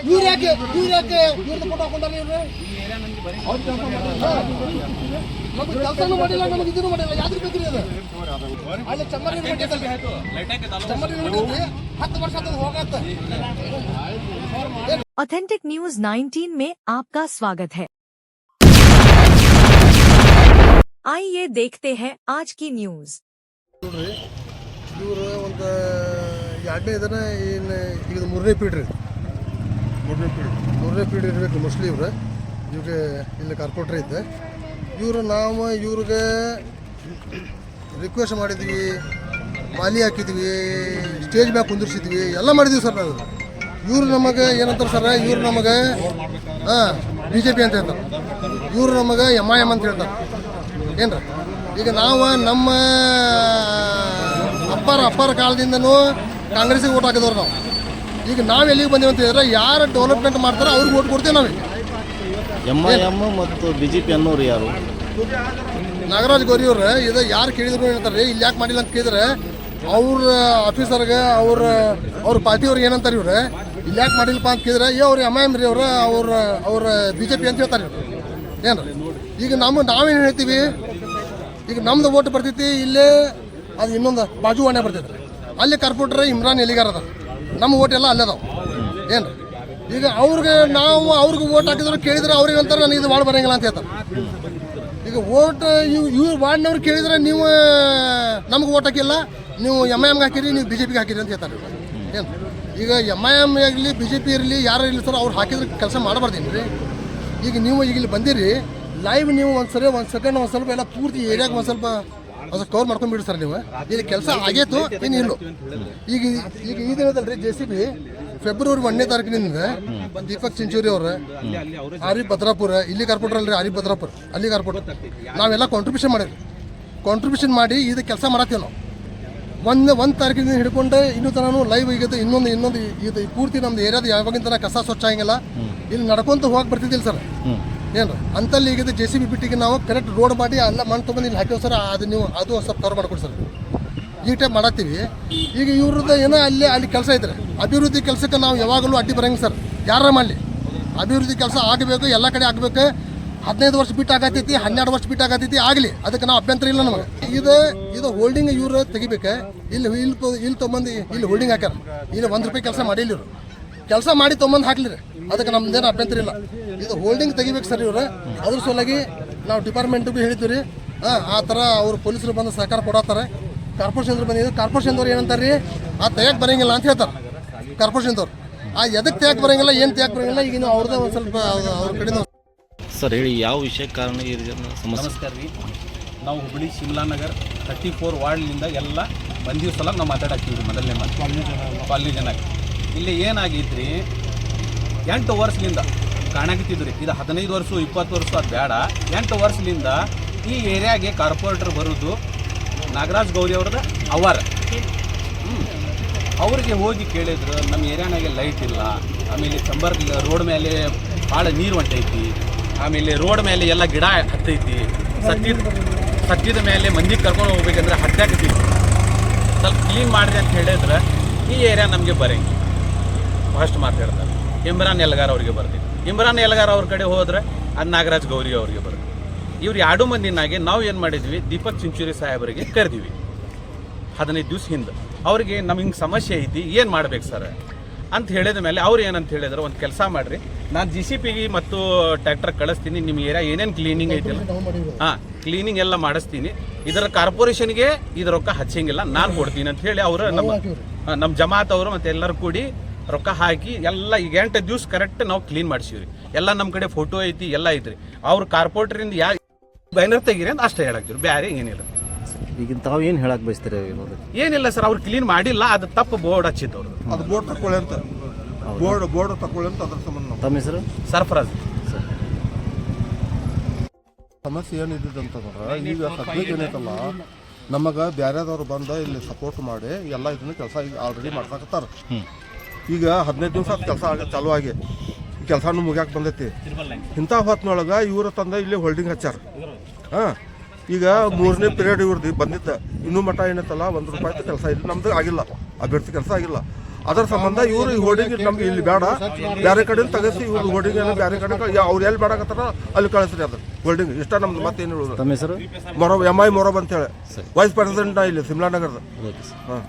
ಇವ್ರು ಯಾಕೆ ಇವ್ರು ಯಾಕೆ ಇವ್ರದ್ದು ಫೋಟೋ ಹಾಕೊಂಡಾರ ಇವ್ರು ನಮ್ಗೆ ಕೆಲಸನೂ ಮಾಡಿಲ್ಲ ನಮಗೆ ಇದನ್ನು ಮಾಡಿಲ್ಲ ಯಾವ್ದು ಬೇಕ್ರಿ ಅದು ಅಲ್ಲಿ ಚಮ್ಮರಿ ಚಮ್ಮರಿ ಹತ್ತು ವರ್ಷ ಆತದ ಹೋಗತ್ತ ऑथेंटिक न्यूज 19 में आपका स्वागत है आइए देखते हैं आज की न्यूज ನೋಡ್ರಿ ಇವರು ಒಂದು ಎರಡನೇ ಇದನ್ನ ಏನು ಈಗ ಇದು ಮೂರನೇ ಪೀಡ್ ರೀ ಮೂರನೇ ಪೀಳಿಗೆ ಇರಬೇಕು ಮೋಸ್ಟ್ಲಿ ಇವ್ರೆ. ಇವ್ರಿಗೆ ಇಲ್ಲಿ ಕಾರ್ಪೊರೇಟ್ರ್ ಇದ್ದೆ. ಇವರು ನಾವು ಇವ್ರಿಗೆ ರಿಕ್ವೆಸ್ಟ್ ಮಾಡಿದ್ವಿ, ಮಾಲಿ ಹಾಕಿದ್ವಿ ಸ್ಟೇಜ್ ಮ್ಯಾಗ ಕುಂದಿರ್ಸಿದ್ವಿ, ಎಲ್ಲ ಮಾಡಿದ್ವಿ ಸರ್ ನಾವು. ಇವ್ರು ನಮಗೆ ಏನಂತಾರೆ ಸರ್ ಇವ್ರು ನಮಗೆ, ಹಾಂ ಬಿ ಜೆ ಪಿ ಅಂತ ಹೇಳ್ತಾರೆ. ಇವ್ರು ನಮಗೆ ಎಂ ಐ ಎಂ ಅಂತ ಹೇಳ್ತಾರೆ. ಏನ್ರ? ಈಗ ನಾವು ನಮ್ಮ ಅಪ್ಪರ ಅಪ್ಪರ ಕಾಲದಿಂದನೂ ಕಾಂಗ್ರೆಸ್ಸಿಗೆ ಓಟ್ ಹಾಕಿದವ್ರು ನಾವು. ಈಗ ನಾವು ಎಲ್ಲಿಗೆ ಬಂದೇವೆ ಅಂತ ಹೇಳಿದ್ರೆ ಯಾರು ಡೆವಲಪ್ಮೆಂಟ್ ಮಾಡ್ತಾರೆ ಅವ್ರಿಗೆ ಓಟ್ ಕೊಡ್ತೇವೆ ನಾವು. ಎಂ ಐ ಎಂ ಮತ್ತು ಬಿ ಜೆ ಪಿ ಅನ್ನೋರು ಯಾರು? ನಾಗರಾಜ್ ಗೌರಿ ಅವ್ರು ಇದು ಯಾರು ಕೇಳಿದ್ರು ಏನಂತಾರೆ ಇಲ್ಲಿ ಯಾಕೆ ಮಾಡಿಲ್ಲ? ಅಂತ ಕೇಳಿದ್ರೆ ಅವ್ರ ಆಫೀಸರ್ಗೆ ಅವ್ರ ಅವ್ರ ಪಾರ್ಟಿಯವ್ರಿಗೆ ಏನಂತಾರೆ ಇವ್ರು ಇಲ್ಲಿ ಯಾಕೆ ಮಾಡಿಲ್ಲಪ್ಪ? ಅಂತ ಕೇಳಿದ್ರೆ ಏ ಅವ್ರು ಎಂ ಎಂ ರೀ ಅವ್ರ ಅವ್ರ ಅವ್ರ ಬಿ ಜೆ ಪಿ ಅಂತ ಹೇಳ್ತಾರೆ ಇವ್ರು. ಏನ್ರಿ? ಈಗ ನಮ್ಮ ನಾವೇನು ಹೇಳ್ತೀವಿ? ಈಗ ನಮ್ದು ಓಟ್ ಬರ್ತೈತಿ ಇಲ್ಲೇ ಅದು ಇನ್ನೊಂದು ಬಾಜು ಬರ್ತೈತೆ ಬರ್ತೈತಿ ಅಲ್ಲಿ ಕಾರ್ಪೊರೇಟರ್ ಇಮ್ರಾನ್ ಎಲ್ಲಿಗಾರದ ಅದ ನಮ್ಮ ಓಟ್ ಎಲ್ಲ ಅಲ್ಲೇ ಅದಾವ. ಏನು ಈಗ ಅವ್ರಿಗೆ ನಾವು ಅವ್ರಿಗೆ ಓಟ್ ಹಾಕಿದ್ರು ಕೇಳಿದ್ರೆ ಅವ್ರಿಗೆ ಅಂತಾರೆ ನನಗೆ ಇದು ಮಾಡಿ ಬರಂಗಿಲ್ಲ ಅಂತ ಹೇಳ್ತಾರೆ. ಈಗ ಓಟ್ ಇವ್ ಇವ್ರು ವಾರ್ಡ್ನವ್ರು ಕೇಳಿದ್ರೆ ನೀವು, ನಮ್ಗೆ ಓಟ್ ಹಾಕಿಲ್ಲ, ನೀವು ಎಂ ಐ ಎಮ್ಗೆ ಹಾಕಿರಿ, ನೀವು ಬಿ ಜೆ ಪಿಗೆ ಹಾಕಿರಿ ಅಂತ ಹೇಳ್ತಾರೆ. ಏನು ಈಗ ಎಂ ಐ ಎಂ ಆಗಲಿ ಬಿ ಜೆ ಪಿ ಇರಲಿ, ಯಾರು ಇರಲಿ ಸರ್, ಅವ್ರು ಹಾಕಿದ್ರೆ ಕೆಲಸ ಮಾಡಬಾರ್ದೇನು ರೀ ಈಗ ನೀವು ಈಗ ಇಲ್ಲಿ ಬಂದಿರಿ ಲೈವ್ ನೀವು ಒಂದು ಸರಿ ಒಂದು ಸೆಕೆಂಡ್ ಒಂದು ಸ್ವಲ್ಪ ಎಲ್ಲ ಪೂರ್ತಿ ಏರಿಯಾಗೆ ಒಂದು ಸ್ವಲ್ಪ ಅದು ಕವರ್ ಮಾಡ್ಕೊಂಡ್ಬಿಡಿ ಸರ್ ನೀವು. ಇಲ್ಲಿ ಕೆಲಸ ಆಗೇತು ಇನ್ನು ಇಲ್ಲೋ ಈಗ ಈಗ ಈ ದಿನದಲ್ರಿ ಜೆ ಸಿ ಬಿ ಫೆಬ್ರವರಿ ಒಂದನೇ ತಾರೀಕಿನಿಂದ ದೀಪಕ್ ಚಿಂಚೂರಿ ಅವರು ಆರಿ ಭದ್ರಾಪುರ, ಇಲ್ಲಿ ಕಾರ್ಪೊರೇಟರ್ ಅಲ್ರಿ ಆರಿಫ್ ಭದ್ರಾಪುರ, ಅಲ್ಲಿ ಕಾರ್ಪೊರೇಟರ್. ನಾವೆಲ್ಲ ಕಾಂಟ್ರಿಬ್ಯೂಷನ್ ಮಾಡಿದ್ವಿ. ಕಾಂಟ್ರಿಬ್ಯೂಷನ್ ಮಾಡಿ ಇದು ಕೆಲಸ ಮಾಡತ್ತೀವಿ ನಾವು. ಒಂದು ಒಂದು ತಾರೀಕಿನಿಂದ ಹಿಡ್ಕೊಂಡು ಇನ್ನೂ ತನೂ ಲೈವ್ ಈಗ ಇನ್ನೊಂದು ಇನ್ನೊಂದು ಇದು ಪೂರ್ತಿ ನಮ್ದು ಏರಿಯಾದ ಯಾವಾಗಿಂದ ಕಸ ಸ್ವಚ್ಛ ಆಗಿಲ್ಲ ಇಲ್ಲಿ ನಡ್ಕೊಂತ ಹೋಗಕ್ಕೆ ಬರ್ತಿದ್ದಿಲ್ಲ ಸರ್. ಏನು ಅಂತಲ್ಲಿ ಈಗ ಜೆ ಸಿ ಬಿ ಬಿಟ್ಟಿಗೆ ನಾವು ಕರೆಕ್ಟ್ ರೋಡ್ ಮಾಡಿ ಅಲ್ಲ ಮಣ್ಣು ತೊಗೊಂಡು ಇಲ್ಲಿ ಹಾಕಿವ್ ಸರ್, ಅದು ನೀವು, ಅದು ಸ್ವಲ್ಪ ಕವರ್ ಮಾಡ್ಕೊಡಿ ಸರ್. ಈ ಟೈಪ್ ಮಾಡತ್ತೀವಿ. ಈಗ ಇವ್ರದ್ದು ಏನೋ ಅಲ್ಲಿ ಅಲ್ಲಿ ಕೆಲಸ ಇದ್ರೆ, ಅಭಿವೃದ್ಧಿ ಕೆಲಸಕ್ಕೆ ನಾವು ಯಾವಾಗಲೂ ಅಡ್ಡಿ ಬರಂಗ ಸರ್. ಯಾರ ಮಾಡಲಿ? ಅಭಿವೃದ್ಧಿ ಕೆಲಸ ಆಗಬೇಕು, ಎಲ್ಲ ಕಡೆ ಆಗಬೇಕು. ಹದಿನೈದು ವರ್ಷ ಬಿಟ್ಟು ಆಗತೈತಿ, ಹನ್ನೆರಡು ವರ್ಷ ಬಿಟ್ಟು ಆಗತೈತಿ, ಆಗಲಿ. ಅದಕ್ಕೆ ನಾವು ಅಭ್ಯಂತರ ಇಲ್ಲ ನಮಗೆ. ಇದು ಇದು ಹೋಲ್ಡಿಂಗ್ ಇವರು ತೆಗಿಬೇಕು. ಇಲ್ಲಿ ಇಲ್ಲಿ ಇಲ್ಲಿ ತೊಗೊಂಬಂದು, ಇಲ್ಲಿ ಹೋಲ್ಡಿಂಗ್ ಹಾಕ್ಯಾರ. ಇಲ್ಲಿ ಒಂದು ರೂಪಾಯಿ ಕೆಲಸ ಮಾಡಿಲ್ಲ ಇವರು. ಕೆಲಸ ಮಾಡಿ ತೊಗೊಂಬಂದು ಹಾಕ್ಲಿರಿ. ಅದಕ್ಕೆ ನಮ್ದೇನು ಅಭ್ಯಂತರ ಇಲ್ಲ. ಇದು ಹೋಲ್ಡಿಂಗ್ ತೆಗಿಬೇಕು ಸರ್ ಇವ್ರು. ಅದ್ರ ಸಲುವಾಗಿ ನಾವು ಡಿಪಾರ್ಟ್ಮೆಂಟ್ಗೂ ಹೇಳಿದ್ವಿ ರೀ. ಹಾಂ ಆ ಥರ ಅವ್ರು ಪೊಲೀಸರು ಬಂದು ಸಹಕಾರ ಕೊಡತ್ತಾರೆ. ಕಾರ್ಪೊರೇಷನ್ದವ್ರು ಬಂದಿದ್ದು ಕಾರ್ಪೊರೇಷನ್ದವ್ರು ಏನಂತಾರೆ ರೀ ಆ ತೆಗಿಯಕ್ಕೆ ಬರೋಂಗಿಲ್ಲ ಅಂತ ಹೇಳ್ತಾರೆ. ಕಾರ್ಪೊರೇಷನ್ದವ್ರು ಆ ಎದಕ್ಕೆ ತೆಗಿಯಕ್ಕೆ ಬರಂಗಿಲ್ಲ ಏನು ತೆಗಿಯಕ್ಕೆ ಬರೋಂಗಿಲ್ಲ ಈಗ ನಾವು ಅವ್ರದ್ದು ಒಂದು ಸ್ವಲ್ಪ ಅವ್ರ- ಕಡೆ ಕಡೆಯಿಂದ ಸರ್ ಹೇಳಿ ಯಾವ ವಿಷಯ ಕಾರಣ ಈ ಸಮಸ್ಯೆ? ನಮಸ್ಕಾರ ರೀ. ನಾವು ಹುಬ್ಬಳ್ಳಿ ಶಿಮ್ಲಾ ನಗರ್ ತರ್ಟಿ ಫೋರ್ ವಾರ್ಡ್ನಿಂದ ಎಲ್ಲ ಬಂದಿವ್ ಸಲ ನಾವು ಮಾತಾಡಾಕೀವಿ ರೀ ಮೊದಲನೇ ಮಾತು. ಕಾಲನಿ ಜನ. ಇಲ್ಲಿ ಏನಾಗಿದ್ರಿ ಎಂಟು ವರ್ಷದಿಂದ ಕಾಣಕತ್ತಿದ್ರಿ ಇದು ಹದಿನೈದು ವರ್ಷ ಇಪ್ಪತ್ತು ವರ್ಷ ಅದು ಬೇಡ ಎಂಟು ವರ್ಷದಿಂದ ಈ ಏರಿಯಾಗೆ ಕಾರ್ಪೊರೇಟರ್ ಬರೋದು ನಾಗರಾಜ್ ಗೌರಿ ಅವ್ರದ್ದು ಅವರ ಅವ್ರಿಗೆ ಹೋಗಿ ಕೇಳಿದ್ರು ನಮ್ಮ ಏರಿಯಾನಾಗೆ ಲೈಟ್ ಇಲ್ಲ ಆಮೇಲೆ ಚಂಬರ್ ರೋಡ್ ಮೇಲೆ ಭಾಳ ನೀರು ಹೊಂಟೈತಿ ಆಮೇಲೆ ರೋಡ್ ಮೇಲೆ ಎಲ್ಲ ಗಿಡ ಹತ್ತೈತಿ ಸತ್ತಿದ ಸತ್ತಿದ ಮೇಲೆ ಮಂದಿಗೆ ಕರ್ಕೊಂಡು ಹೋಗ್ಬೇಕಂದ್ರೆ ಹತ್ತಾಕತ್ತೀವಿ ಸ್ವಲ್ಪ ಕ್ಲೀನ್ ಮಾಡಿದೆ ಅಂತ ಹೇಳಿದ್ರೆ ಈ ಏರಿಯಾ ನಮಗೆ ಬರಂಗಿ ಫಸ್ಟ್ ಮಾತಾಡ್ತಾರೆ. ಇಮ್ರಾನ್ ಎಲ್ಗಾರ್ ಅವರಿಗೆ ಬರ್ತೀವಿ ಇಮ್ರಾನ್ ಎಲ್ಗಾರ್ ಅವ್ರ ಕಡೆ ಹೋದ್ರೆ ಅದು ನಾಗರಾಜ್ ಗೌರಿ ಅವ್ರಿಗೆ ಬರ್ತೀವಿ ಇವ್ರು ಎರಡು ಮಂದಿನಾಗೆ ನಾವು ಏನು ಮಾಡಿದ್ವಿ? ದೀಪಕ್ ಚಿಂಚೂರಿ ಸಾಹೇಬರಿಗೆ ಕರೆದಿವಿ. ಹದಿನೈದು ದಿವ್ಸ ಹಿಂದೆ. ಅವ್ರಿಗೆ ನಮ್ಗೆ ಹಿಂಗೆ ಸಮಸ್ಯೆ ಐತಿ, ಏನು ಮಾಡ್ಬೇಕು ಸರ್? ಅಂತ ಹೇಳಿದ ಮೇಲೆ ಅವ್ರು ಏನಂತ ಹೇಳಿದ್ರು, ಒಂದು ಕೆಲಸ ಮಾಡಿರಿ. ನಾನು ಜಿ ಸಿ ಪಿಗೆ ಮತ್ತು ಟ್ರ್ಯಾಕ್ಟರ್ ಕಳಿಸ್ತೀನಿ ನಿಮ್ಮ ಏರಿಯಾ ಏನೇನು ಕ್ಲೀನಿಂಗ್ ಐತಿಲ್ಲ ಹಾ ಕ್ಲೀನಿಂಗ್ ಎಲ್ಲ ಮಾಡಿಸ್ತೀನಿ. ಇದರ ಕಾರ್ಪೊರೇಷನ್ಗೆ ಇದು ರೊಕ್ಕ ಹಚ್ಚಂಗಿಲ್ಲ, ನಾನು ಕೊಡ್ತೀನಿ ಅಂತ ಹೇಳಿ ಅವರು ನಮ್ಮ ನಮ್ಮ ಜಮಾತ್ ಅವರು ಮತ್ತೆ ಎಲ್ಲರೂ ಕೂಡಿ ರೊಕ್ಕ ಹಾಕಿ ಎಲ್ಲ ಈಗ ಎಂಟು ದಿವ್ಸ ಕರೆಕ್ಟ್ ನಾವು ಕ್ಲೀನ್ ಮಾಡಿಸಿವ್ರಿ. ಎಲ್ಲ ನಮ್ಮ ಕಡೆ ಫೋಟೋ ಐತಿ ಎಲ್ಲ ಐತ್ರಿ. ಅವ್ರ ಕಾರ್ಪೊರೇಟ್ರಿಂದ ಯಾ ಬೈನರ್ ತೆಗೀರಿ ಅಂತ ಅಷ್ಟೇ ಹೇಳಕ್ತಿವ್ರಿ. ಬೇರೆ ಏನಿಲ್ಲ. ಈಗ ತಾವು ಏನು ಹೇಳಕ್ ಬಯಸ್ತೀರ ಏನಿಲ್ಲ ಸರ್ ಅವ್ರು ಕ್ಲೀನ್ ಮಾಡಿಲ್ಲ ಅದು ತಪ್ಪು ಬೋರ್ಡ್ ಹಚ್ಚಿತ್ತು ಅದು ಬೋರ್ಡ್ ತಕೊಳ್ಳಿ ಅಂತ. ಬೋರ್ಡ್ ಬೋರ್ಡ್ ತಕೊಳ್ಳಿ ಅಂತ ಅದ್ರ ಸಂಬಂಧ ತಮ್ಮ ಹೆಸರು? ಸರ್ಫರಾಜ್. ಸಮಸ್ಯೆ ಏನಿದ್ದಂತಂದ್ರೆ ಈಗ ಸದ್ಯಕ್ಕೆ ಏನೈತಲ್ಲ ನಮಗೆ ಬ್ಯಾರೆದವ್ರು ಬಂದು ಇಲ್ಲಿ ಸಪೋರ್ಟ್ ಮಾಡಿ ಎಲ್ಲ ಇದನ್ನ ಕೆಲಸ ಈಗ ಆಲ್ರೆಡಿ ಮಾಡ್ಸಾಕತ್ತಾರ. ಈಗ ಹದಿನೈದು ದಿವಸ ಕೆಲಸ ಆಗ ಚಾಲು ಆಗಿ. ಕೆಲಸನೂ ಮುಗಿಯಾಕ ಬಂದೈತಿ. ಇಂಥ ಹೊತ್ತಿನೊಳಗೆ ಇವರು ತಂದ ಇಲ್ಲಿ ಹೋಲ್ಡಿಂಗ್ ಹಚ್ಚಾರ ಹಾಂ. ಈಗ ಮೂರನೇ ಪಿರಿಯಡ್ ಇವ್ರದ್ದು ಬಂದಿದ್ದ. ಇನ್ನೂ ಮಠ ಏನೈತಲ್ಲ ಒಂದು ರೂಪಾಯಿ ಕೆಲಸ ಇಲ್ಲ ನಮ್ದು ಆಗಿಲ್ಲ. ಅಭ್ಯರ್ಥಿ ಕೆಲಸ ಆಗಿಲ್ಲ. ಅದರ ಸಂಬಂಧ ಇವರು ಈ ಹೋರ್ಡಿಂಗ್ ನಮ್ಗೆ ಇಲ್ಲಿ ಬೇಡ. ಬೇರೆ ಕಡೆ ತೆಗೆಸಿ ಇವ್ರು ಹೋರ್ಡಿಂಗ್ ಬೇರೆ ಕಡೆ ಅವ್ರು ಎಲ್ಲಿ ಬೇಡಕತ್ತಾರ ಅಲ್ಲಿ ಕಳಿಸ್ರಿ ಅದು ಹೋರ್ಡಿಂಗ್ ಇಷ್ಟ ನಮ್ದು ಮತ್ತೇನು ಹೇಳೋದು ಮೊರ ಹೆಸರು? ಮೊರಬ್ ಎಂ ಐ ಮೊರಬ್ ಅಂತೇಳಿ. ವೈಸ್ ಪ್ರೆಸಿಡೆಂಟ್ ನಾ ಇಲ್ಲಿ ಸಿಮ್ಲಾ ನಗರದ. ಹಾಂ.